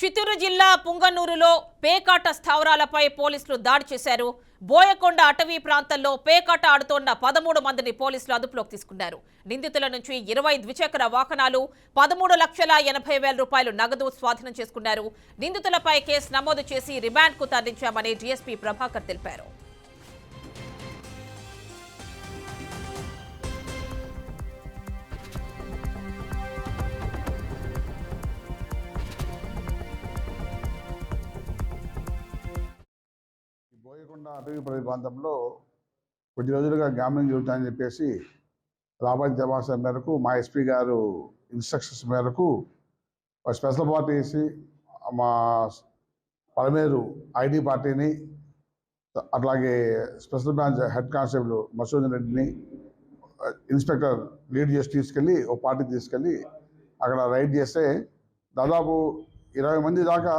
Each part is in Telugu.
చిత్తూరు జిల్లా పుంగనూరులో పేకాట స్థావరాలపై పోలీసులు దాడి చేశారు. బోయకొండ అటవీ ప్రాంతంలో పేకాట ఆడుతోన్న పదమూడు మందిని పోలీసులు అదుపులోకి తీసుకున్నారు. నిందితుల నుంచి ఇరవై ద్విచక్ర వాహనాలు పదమూడు లక్షల ఎనభై వేల రూపాయలు నగదు స్వాధీనం చేసుకున్నారు. నిందితులపై కేసు నమోదు చేసి రిమాండ్కు తరలించామని డీఎస్పీ ప్రభాకర్ తెలిపారు. బోయకొండ అటవీ ప్ర- ప్రాంతంలో కొద్ది రోజులుగా గ్యామ్లింగ్ జరుగుతాయని చెప్పేసి రాబోయే సమాచారం మేరకు మా ఎస్పీ గారు ఇన్స్ట్రక్షన్స్ మేరకు స్పెషల్ పార్టీ వేసి మా పలమేరు ఐడి పార్టీని అట్లాగే special branch head constable Masudan రెడ్డిని ఇన్స్పెక్టర్ లీడ్ చేసి తీసుకెళ్ళి ఓ పార్టీ తీసుకెళ్ళి అక్కడ రైడ్ చేస్తే దాదాపు ఇరవై మంది దాకా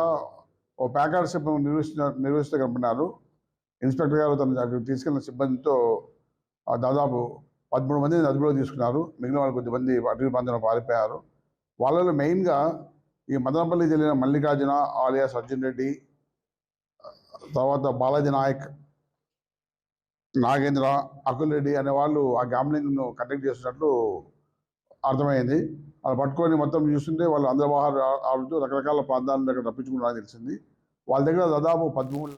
ఓ ప్యాకెట్ సిబ్బంది నిర్వహిస్తున్న నిర్వహిస్తూ కనపడినారు ఇన్స్పెక్టర్ గారు తన అక్కడికి తీసుకెళ్ళిన సిబ్బందితో దాదాపు పదమూడు మందిని అదుపులో తీసుకున్నారు. మిగిలిన వాళ్ళు కొద్దిమంది అటవీ ప్రాంతంలో పారిపోయారు. వాళ్ళలో మెయిన్గా ఈ మదనపల్లి జిల్లా మల్లికార్జున ఆలియాస్ అర్జున్ రెడ్డి తర్వాత బాలాజీ నాయక్ నాగేంద్ర అకుల్ రెడ్డి అనే వాళ్ళు ఆ గ్యాంబ్లింగ్ను కండక్ట్ చేస్తున్నట్లు అర్థమైంది. వాళ్ళు పట్టుకొని మొత్తం చూస్తుంటే వాళ్ళు అందరి ఆడుతూ రకరకాల ప్రాంతాలను దగ్గర తప్పించుకున్నారని తెలిసింది. వాళ్ళ దగ్గర దాదాపు పదమూడు